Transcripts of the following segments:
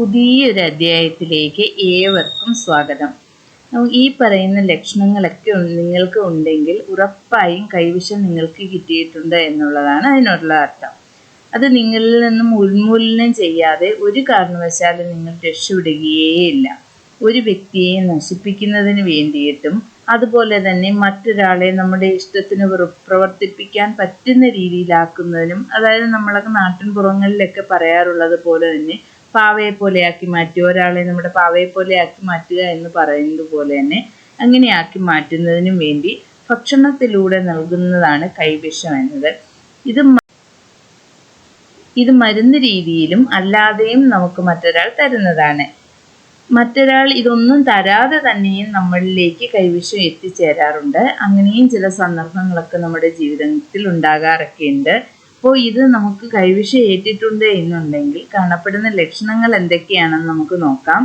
പുതിയൊരു അധ്യായത്തിലേക്ക് ഏവർക്കും സ്വാഗതം. ഈ പറയുന്ന ലക്ഷണങ്ങളൊക്കെ നിങ്ങൾക്ക് ഉണ്ടെങ്കിൽ ഉറപ്പായും കൈവശം നിങ്ങൾക്ക് കിട്ടിയിട്ടുണ്ട് എന്നുള്ളതാണ് അതിനുള്ള അർത്ഥം. അത് നിങ്ങളിൽ നിന്നും ഉന്മൂലനം ചെയ്യാതെ ഒരു കാരണവശാലും നിങ്ങൾ രക്ഷപ്പെടുകയേയില്ല. ഒരു വ്യക്തിയെ നശിപ്പിക്കുന്നതിന് വേണ്ടിയിട്ടും അതുപോലെ തന്നെ മറ്റൊരാളെ നമ്മുടെ ഇഷ്ടത്തിന് പ്രവർത്തിപ്പിക്കാൻ പറ്റുന്ന രീതിയിലാക്കുന്നതിനും അതായത് നമ്മളൊക്കെ നാട്ടിൻ പുറങ്ങളിലൊക്കെ പറയാറുള്ളത് പോലെ തന്നെ പാവയെ പോലെയാക്കി മാറ്റുക ഒരാളെ നമ്മുടെ പാവയെ പോലെയാക്കി മാറ്റുക എന്ന് പറയുന്നത് പോലെ തന്നെ അങ്ങനെയാക്കി മാറ്റുന്നതിനും വേണ്ടി ഭക്ഷണത്തിലൂടെ നൽകുന്നതാണ് കൈവിഷം എന്നത്. ഇത് ഇത് മരുന്ന് രീതിയിലും അല്ലാതെയും നമുക്ക് മറ്റൊരാൾ തരുന്നതാണ്. മറ്റൊരാൾ ഇതൊന്നും തരാതെ തന്നെയും നമ്മളിലേക്ക് കൈവിഷം എത്തിച്ചേരാറുണ്ട്. അങ്ങനെയും ചില സന്ദർഭങ്ങളൊക്കെ നമ്മുടെ ജീവിതത്തിൽ ഉണ്ടാകാറൊക്കെ ഉണ്ട് അപ്പോൾ ഇത് നമുക്ക് കൈവിഷ ഏറ്റിട്ടുണ്ട് എന്നുണ്ടെങ്കിൽ കാണപ്പെടുന്ന ലക്ഷണങ്ങൾ എന്തൊക്കെയാണെന്ന് നമുക്ക് നോക്കാം.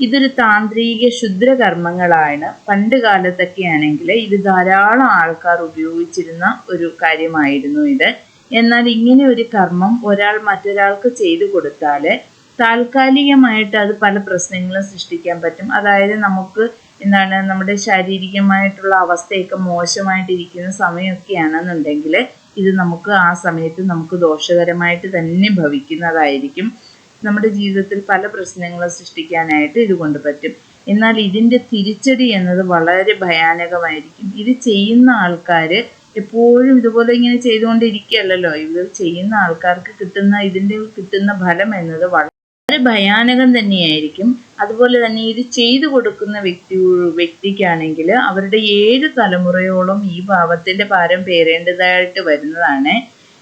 ഇതൊരു താന്ത്രിക ക്ഷുദ്രകർമ്മങ്ങളാണ് പണ്ട് കാലത്തൊക്കെ ആണെങ്കിൽ ഇത് ധാരാളം ആൾക്കാർ ഉപയോഗിച്ചിരുന്ന ഒരു കാര്യമായിരുന്നു ഇത്. എന്നാൽ ഇങ്ങനെ ഒരു കർമ്മം ഒരാൾ മറ്റൊരാൾക്ക് ചെയ്തു കൊടുത്താൽ താൽക്കാലികമായിട്ട് അത് പല പ്രശ്നങ്ങളും സൃഷ്ടിക്കാൻ പറ്റും. അതായത് നമുക്ക് എന്താണ് നമ്മുടെ ശാരീരികമായിട്ടുള്ള അവസ്ഥയൊക്കെ മോശമായിട്ടിരിക്കുന്ന സമയമൊക്കെയാണെന്നുണ്ടെങ്കിൽ ഇത് നമുക്ക് ആ സമയത്ത് നമുക്ക് ദോഷകരമായിട്ട് തന്നെ ഭവിക്കുന്നതായിരിക്കും. നമ്മുടെ ജീവിതത്തിൽ പല പ്രശ്നങ്ങളും സൃഷ്ടിക്കാനായിട്ട് ഇതുകൊണ്ട് പറ്റും. എന്നാൽ ഇതിന്റെ തിരിച്ചടി എന്നത് വളരെ ഭയാനകമായിരിക്കും. ഇത് ചെയ്യുന്ന ആൾക്കാർ എപ്പോഴും ഇതുപോലെ ഇങ്ങനെ ചെയ്തുകൊണ്ടിരിക്കുകയല്ലല്ലോ. ഇത് ചെയ്യുന്ന ആൾക്കാർക്ക് കിട്ടുന്ന ഇതിന്റെ കിട്ടുന്ന ഫലം എന്നത് വളരെ ഭയാനകം തന്നെയായിരിക്കും. അതുപോലെ തന്നെ ഇത് ചെയ്തു കൊടുക്കുന്ന വ്യക്തി വ്യക്തിക്കാണെങ്കിൽ അവരുടെ ഏഴ് തലമുറയോളം ഈ പാപത്തിന്റെ ഭാരം പേരേണ്ടതായിട്ട് വരുന്നതാണ്.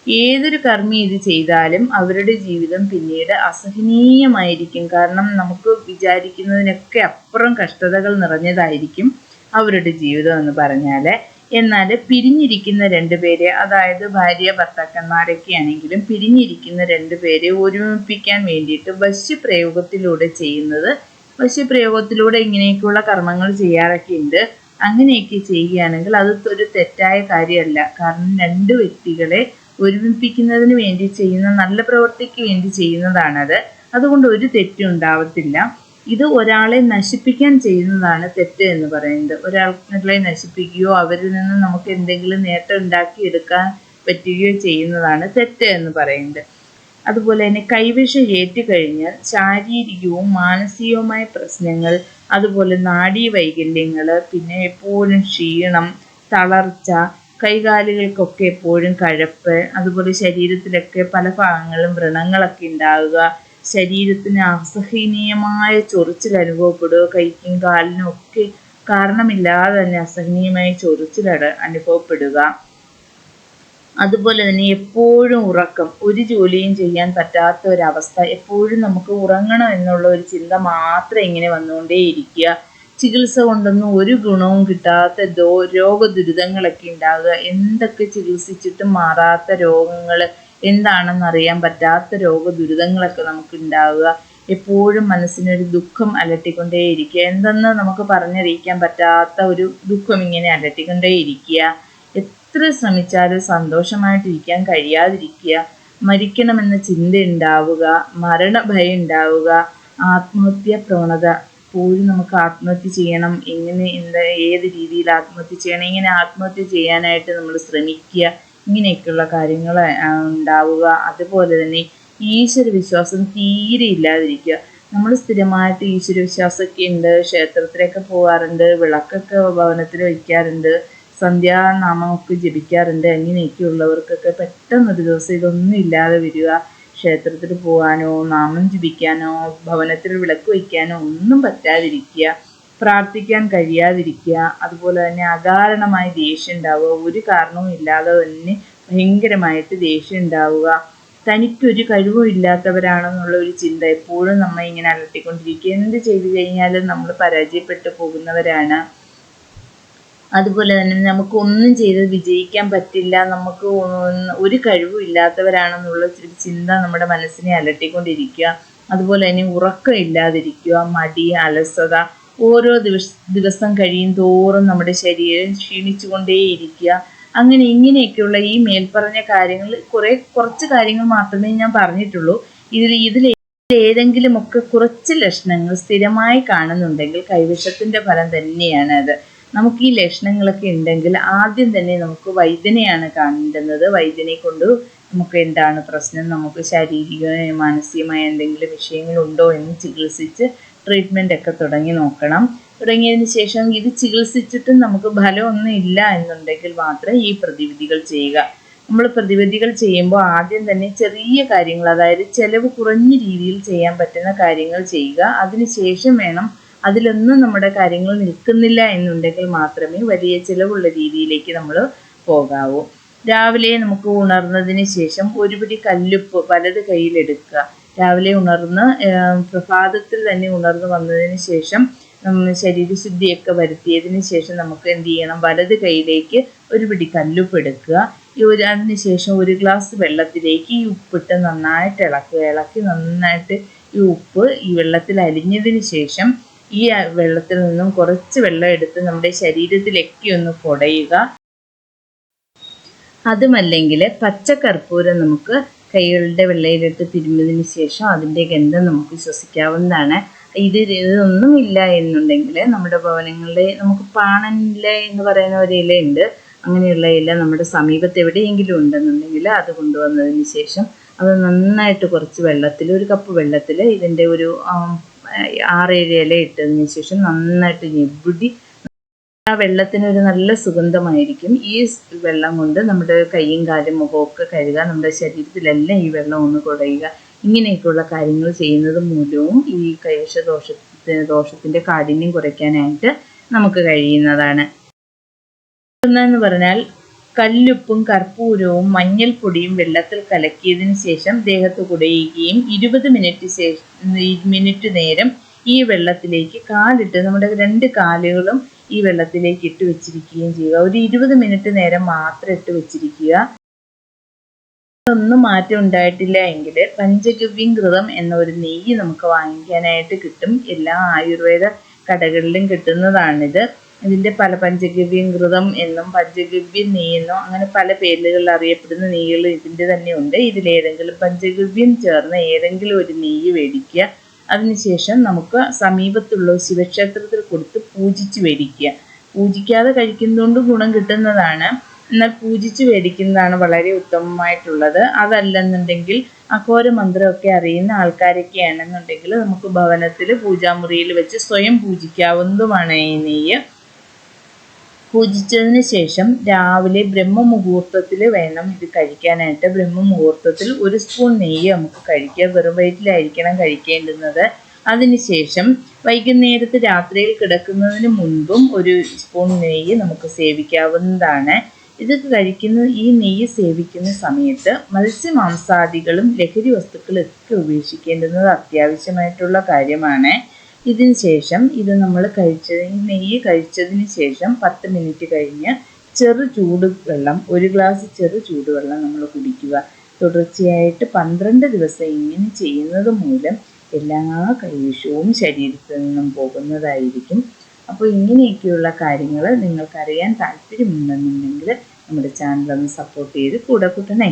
ഏതൊരു കർമ്മി ഇത് ചെയ്താലും അവരുടെ ജീവിതം പിന്നീട് അസഹനീയമായിരിക്കും. കാരണം നമുക്ക് വിചാരിക്കുന്നതിനൊക്കെ അപ്പുറം കഷ്ടതകൾ നിറഞ്ഞതായിരിക്കും അവരുടെ ജീവിതം എന്ന് പറഞ്ഞാൽ എന്നാൽ പിരിഞ്ഞിരിക്കുന്ന രണ്ടുപേരെ അതായത് ഭാര്യ ഭർത്താക്കന്മാരൊക്കെ ആണെങ്കിലും പിരിഞ്ഞിരിക്കുന്ന രണ്ടുപേരെ ഒരുമിപ്പിക്കാൻ വേണ്ടിയിട്ട് വശ്യപ്രയോഗത്തിലൂടെ ചെയ്യുന്നത് വശ്യപ്രയോഗത്തിലൂടെ ഇങ്ങനെയൊക്കെയുള്ള കർമ്മങ്ങൾ ചെയ്യാറൊക്കെ ഉണ്ട്. അങ്ങനെയൊക്കെ ചെയ്യുകയാണെങ്കിൽ അത് ഒരു തെറ്റായ കാര്യമല്ല. കാരണം രണ്ട് വ്യക്തികളെ ഒരുമിപ്പിക്കുന്നതിന് വേണ്ടി ചെയ്യുന്ന നല്ല പ്രവൃത്തിക്ക് വേണ്ടി ചെയ്യുന്നതാണത്. അതുകൊണ്ട് ഒരു തെറ്റും ഉണ്ടാവത്തില്ല. ഇത് ഒരാളെ നശിപ്പിക്കാൻ ചെയ്യുന്നതാണ് തെറ്റ് എന്ന് പറയുന്നത്. ഒരാളെ നശിപ്പിക്കുകയോ അവരിൽ നിന്ന് നമുക്ക് എന്തെങ്കിലും നേട്ടം ഉണ്ടാക്കിയെടുക്കാൻ പറ്റുകയോ ചെയ്യുന്നതാണ് തെറ്റ് എന്ന് പറയുന്നത്. അതുപോലെ തന്നെ കൈവിഷം ഏറ്റുകഴിഞ്ഞാൽ ശാരീരികവും മാനസികവുമായ പ്രശ്നങ്ങൾ അതുപോലെ നാഡീവൈകല്യങ്ങൾ പിന്നെ എപ്പോഴും ക്ഷീണം തളർച്ച കൈകാലുകൾക്കൊക്കെ എപ്പോഴും കഴപ്പ് അതുപോലെ ശരീരത്തിലൊക്കെ പല ഭാഗങ്ങളും വ്രണങ്ങളൊക്കെ ഉണ്ടാവുക ശരീരത്തിന് അസഹനീയമായ ചൊറിച്ചിൽ അനുഭവപ്പെടുക കൈക്കും കാലിനും ഒക്കെ കാരണമില്ലാതെ തന്നെ അസഹനീയമായ ചൊറിച്ചിൽ അനുഭവപ്പെടുക. അതുപോലെ തന്നെ എപ്പോഴും ഉറക്കം. ഒരു ജോലിയും ചെയ്യാൻ പറ്റാത്ത ഒരവസ്ഥ. എപ്പോഴും നമുക്ക് ഉറങ്ങണം എന്നുള്ള ഒരു ചിന്ത മാത്രം ഇങ്ങനെ വന്നുകൊണ്ടേയിരിക്കുക. ചികിത്സ കൊണ്ടൊന്നും ഒരു ഗുണവും കിട്ടാത്ത ദോ രോഗദുരിതങ്ങളൊക്കെ ഉണ്ടാകുക എന്തൊക്കെ ചികിത്സിച്ചിട്ടും മാറാത്ത രോഗങ്ങൾ എന്താണെന്ന് അറിയാൻ പറ്റാത്ത രോഗദുരിതങ്ങളൊക്കെ നമുക്ക് ഉണ്ടാവുക. എപ്പോഴും മനസ്സിനൊരു ദുഃഖം അലട്ടിക്കൊണ്ടേയിരിക്കുക. എന്തെന്ന് നമുക്ക് പറഞ്ഞറിയിക്കാൻ പറ്റാത്ത ഒരു ദുഃഖം ഇങ്ങനെ അലട്ടിക്കൊണ്ടേയിരിക്കുക. എത്ര ശ്രമിച്ചാലും സന്തോഷമായിട്ടിരിക്കാൻ കഴിയാതിരിക്കുക. മരിക്കണമെന്ന ചിന്ത ഉണ്ടാവുക മരണഭയം ഉണ്ടാവുക ആത്മഹത്യ പ്രവണത. പോലും നമുക്ക് ആത്മഹത്യ ചെയ്യണം. എങ്ങനെ എന്താ ഏത് രീതിയിൽ ആത്മഹത്യ ചെയ്യണം? ഇങ്ങനെ ആത്മഹത്യ ചെയ്യാനായിട്ട് നമ്മൾ ശ്രമിക്കുക? ഇങ്ങനെയൊക്കെയുള്ള കാര്യങ്ങൾ ഉണ്ടാവുക. അതുപോലെ തന്നെ ഈശ്വര വിശ്വാസം തീരെ ഇല്ലാതിരിക്കുക. നമ്മൾ സ്ഥിരമായിട്ട് ഈശ്വര വിശ്വാസമൊക്കെ ഉണ്ട്. ക്ഷേത്രത്തിലൊക്കെ പോകാറുണ്ട് വിളക്കൊക്കെ ഭവനത്തിൽ വയ്ക്കാറുണ്ട്. സന്ധ്യാനാമമൊക്കെ ജപിക്കാറുണ്ട്. അങ്ങനെയൊക്കെ ഉള്ളവർക്കൊക്കെ പെട്ടെന്ന് ഒരു ദിവസം ഇതൊന്നും ഇല്ലാതെ വരിക. ക്ഷേത്രത്തിൽ പോകാനോ നാമം ജപിക്കാനോ ഭവനത്തിൽ വിളക്ക് വയ്ക്കാനോ ഒന്നും പറ്റാതിരിക്കുക. പ്രാർത്ഥിക്കാൻ കഴിയാതിരിക്കുക. അതുപോലെ തന്നെ അകാരണമായി ദേഷ്യം ഉണ്ടാവുക. ഒരു കാരണവും ഇല്ലാതെ തന്നെ ഭയങ്കരമായിട്ട് ദേഷ്യം ഉണ്ടാവുക. തനിക്കൊരു കഴിവും ഇല്ലാത്തവരാണെന്നുള്ള ഒരു ചിന്ത എപ്പോഴും നമ്മെ ഇങ്ങനെ അലട്ടിക്കൊണ്ടിരിക്കുക. എന്ത് ചെയ്തു കഴിഞ്ഞാലും നമ്മൾ പരാജയപ്പെട്ടു പോകുന്നവരാണ്. അതുപോലെ തന്നെ നമുക്ക് ഒന്നും ചെയ്ത് വിജയിക്കാൻ പറ്റില്ല നമുക്ക് ഒരു കഴിവും ഇല്ലാത്തവരാണെന്നുള്ള ഒരു ചിന്ത നമ്മുടെ മനസ്സിനെ അലട്ടിക്കൊണ്ടിരിക്കുക. അതുപോലെ തന്നെ ഉറക്കം ഇല്ലാതിരിക്കുക മടി അലസത ഓരോ ദിവസ ദിവസം കഴിയും തോറും നമ്മുടെ ശരീരം ക്ഷീണിച്ചുകൊണ്ടേയിരിക്കുക. അങ്ങനെ ഇങ്ങനെയൊക്കെയുള്ള ഈ മേൽപ്പറഞ്ഞ കാര്യങ്ങൾ കുറേ കുറച്ച് കാര്യങ്ങൾ മാത്രമേ ഞാൻ പറഞ്ഞിട്ടുള്ളൂ. ഇതിൽ ഇതിൽ ഏതെങ്കിലുമൊക്കെ കുറച്ച് ലക്ഷണങ്ങൾ സ്ഥിരമായി കാണുന്നുണ്ടെങ്കിൽ കൈവിഷത്തിന്റെ ഫലം തന്നെയാണ് അത് നമുക്ക് ഈ ലക്ഷണങ്ങളൊക്കെ ഉണ്ടെങ്കിൽ ആദ്യം തന്നെ നമുക്ക് വൈദ്യനെയാണ് കാണേണ്ടുന്നത്. വൈദ്യനെ കൊണ്ട് നമുക്ക് എന്താണ് പ്രശ്നം? നമുക്ക് ശാരീരികമായ മാനസികമായ എന്തെങ്കിലും വിഷയങ്ങളുണ്ടോ എന്ന് ചികിത്സിച്ച് ട്രീറ്റ്മെന്റ് ഒക്കെ തുടങ്ങി നോക്കണം. തുടങ്ങിയതിന് ശേഷം ഇത് ചികിത്സിച്ചിട്ടും നമുക്ക് ഫലമൊന്നും ഇല്ല എന്നുണ്ടെങ്കിൽ മാത്രം ഈ പ്രതിവിധികൾ ചെയ്യുക. നമ്മൾ പ്രതിവിധികൾ ചെയ്യുമ്പോൾ ആദ്യം തന്നെ ചെറിയ കാര്യങ്ങൾ അതായത് ചെലവ് കുറഞ്ഞ രീതിയിൽ ചെയ്യാൻ പറ്റുന്ന കാര്യങ്ങൾ ചെയ്യുക. അതിനുശേഷം വേണം അതിലൊന്നും നമ്മുടെ കാര്യങ്ങൾ നിൽക്കുന്നില്ല എന്നുണ്ടെങ്കിൽ മാത്രമേ വലിയ ചിലവുള്ള രീതിയിലേക്ക് നമ്മൾ പോകാവൂ. രാവിലെ നമുക്ക് ഉണർന്നതിന് ശേഷം ഒരു പിടി കല്ലുപ്പ് വലത് കയ്യിലെടുക്കുക. രാവിലെ ഉണർന്ന് പ്രഭാതത്തിൽ തന്നെ ഉണർന്നു വന്നതിന് ശേഷം ശരീരശുദ്ധിയൊക്കെ വരുത്തിയതിന് ശേഷം നമുക്ക് എന്ത് ചെയ്യണം? വലത് കയ്യിലേക്ക് ഒരു പിടി കല്ലുപ്പ് എടുക്കുക ഈ ഒരു അതിന് ശേഷം ഒരു ഗ്ലാസ് വെള്ളത്തിലേക്ക് ഈ ഉപ്പിട്ട് നന്നായിട്ട് ഇളക്കുക ഇളക്കി നന്നായിട്ട് ഈ ഉപ്പ് ഈ വെള്ളത്തിൽ അലിഞ്ഞതിന് ശേഷം ഈ വെള്ളത്തിൽ നിന്നും കുറച്ച് വെള്ളം എടുത്ത് നമ്മുടെ ശരീരത്തിലേക്ക് ഒന്ന് കുടയുക. അതുമല്ലെങ്കിൽ പച്ചക്കർപ്പൂരം നമുക്ക് കൈകളുടെ വെള്ളയിലിട്ട് തിരുമ്മിയതിന് ശേഷം അതിന്റെ ഗന്ധം നമുക്ക് ശ്വസിക്കാവുന്നതാണ്. ഇത് ഇതൊന്നും ഇല്ല എന്നുണ്ടെങ്കിൽ നമ്മുടെ ഭവനങ്ങളിലെ നമുക്ക് പാണനില എന്ന് പറയുന്ന ഒരു ഇലയുണ്ട്. അങ്ങനെയുള്ള ഇല നമ്മുടെ സമീപത്ത് എവിടെയെങ്കിലും ഉണ്ടെന്നുണ്ടെങ്കിൽ അത് കൊണ്ടുവന്നതിന് ശേഷം അത് നന്നായിട്ട് കുറച്ച് വെള്ളത്തിൽ ഒരു കപ്പ് വെള്ളത്തിൽ ഇതിന്റെ ഒരു ആറേഴ് ഇല ഇട്ടതിന് ശേഷം നന്നായിട്ട് ഞെവിടി ആ വെള്ളത്തിന് ഒരു നല്ല സുഗന്ധമായിരിക്കും. ഈ വെള്ളം കൊണ്ട് നമ്മുടെ കൈയും കാലും മുഖമൊക്കെ കഴുകുക നമ്മുടെ ശരീരത്തിലെല്ലാം ഈ വെള്ളം ഒന്ന് കുടയുക. ഇങ്ങനെയൊക്കെയുള്ള കാര്യങ്ങൾ ചെയ്യുന്നത് മൂലവും ഈ കൈവശ ദോഷ ദോഷത്തിന്റെ കാഠിന്യം കുറയ്ക്കാനായിട്ട് നമുക്ക് കഴിയുന്നതാണ്. എന്ന് പറഞ്ഞാൽ കല്ലുപ്പും കർപ്പൂരവും മഞ്ഞൾപ്പൊടിയും വെള്ളത്തിൽ കലക്കിയതിനു ശേഷം ദേഹത്ത് കുടയുകയും ഇരുപത് മിനിറ്റ് ശേഷം മിനിറ്റ് നേരം ഈ വെള്ളത്തിലേക്ക് കാലിട്ട് നമ്മുടെ രണ്ട് കാലുകളും ഈ വെള്ളത്തിലേക്ക് ഇട്ട് വെച്ചിരിക്കുകയും ചെയ്യുക. ഒരു ഇരുപത് മിനിറ്റ് നേരം മാത്രം ഇട്ട് വെച്ചിരിക്കുക. ഒന്നും മാറ്റം ഉണ്ടായിട്ടില്ല എങ്കിൽ പഞ്ചഗവ്യം ഘൃതം എന്ന ഒരു നെയ്യ് നമുക്ക് വാങ്ങിക്കാനായിട്ട് കിട്ടും. എല്ലാ ആയുർവേദ കടകളിലും കിട്ടുന്നതാണിത്. ഇതിന്റെ പല പഞ്ചഗവ്യം ഘൃതം എന്നും പഞ്ചഗവ്യ നെയ്യെന്നോ അങ്ങനെ പല പേരുകളിൽ അറിയപ്പെടുന്ന നെയ്യുകൾ ഇതിന്റെ തന്നെ ഉണ്ട്. ഇതിലേതെങ്കിലും പഞ്ചഗവ്യം ചേർന്ന ഏതെങ്കിലും ഒരു നെയ്യ് മേടിക്കുക. അതിനുശേഷം നമുക്ക് സമീപത്തുള്ള ശിവക്ഷേത്രത്തിൽ കൊടുത്ത് പൂജിച്ച് മേടിക്കുക. പൂജിക്കാതെ കഴിക്കുന്നതുകൊണ്ട് ഗുണം കിട്ടുന്നതാണ്. എന്നാൽ പൂജിച്ച് മേടിക്കുന്നതാണ് വളരെ ഉത്തമമായിട്ടുള്ളത്. അതല്ലെന്നുണ്ടെങ്കിൽ അഘോര മന്ത്രമൊക്കെ അറിയുന്ന ആൾക്കാരൊക്കെ ആണെന്നുണ്ടെങ്കിൽ നമുക്ക് ഭവനത്തിൽ പൂജാമുറിയിൽ വെച്ച് സ്വയം പൂജിക്കാവുന്നതുമാണ് ഈ നെയ്യ് പൂജിച്ചതിന് ശേഷം രാവിലെ ബ്രഹ്മമുഹൂർത്തത്തിൽ വേണം ഇത് കഴിക്കാനായിട്ട്. ബ്രഹ്മമുഹൂർത്തത്തിൽ ഒരു സ്പൂൺ നെയ്യ് നമുക്ക് കഴിക്കുക വെറും വയറ്റിലായിരിക്കണം കഴിക്കേണ്ടുന്നത്. അതിനുശേഷം വൈകുന്നേരത്ത് രാത്രിയിൽ കിടക്കുന്നതിന് മുൻപും ഒരു സ്പൂൺ നെയ്യ് നമുക്ക് സേവിക്കാവുന്നതാണ്. ഇത് കഴിക്കുന്ന ഈ നെയ്യ് സേവിക്കുന്ന സമയത്ത് മത്സ്യമാംസാദികളും ലഹരി വസ്തുക്കളും ഒക്കെ ഉപേക്ഷിക്കേണ്ടുന്നത് അത്യാവശ്യമായിട്ടുള്ള കാര്യമാണ്. ഇതിന് ശേഷം ഇത് നമ്മൾ കഴിച്ചതിന് നെയ്യ് കഴിച്ചതിന് ശേഷം പത്ത് മിനിറ്റ് കഴിഞ്ഞ് ചെറു ചൂട് വെള്ളം ഒരു ഗ്ലാസ് ചെറു ചൂടുവെള്ളം നമ്മൾ കുടിക്കുക. തുടർച്ചയായിട്ട് പന്ത്രണ്ട് ദിവസം ഇങ്ങനെ ചെയ്യുന്നത് മൂലം എല്ലാ കൈവിഷവും ശരീരത്തിൽ നിന്നും പോകുന്നതായിരിക്കും. അപ്പോൾ ഇങ്ങനെയൊക്കെയുള്ള കാര്യങ്ങൾ നിങ്ങൾക്കറിയാൻ താല്പര്യമുണ്ടെന്നുണ്ടെങ്കിൽ നമ്മുടെ ചാനൽ ഒന്ന് സപ്പോർട്ട് ചെയ്ത് കൂടെ കൂട്ടണേ.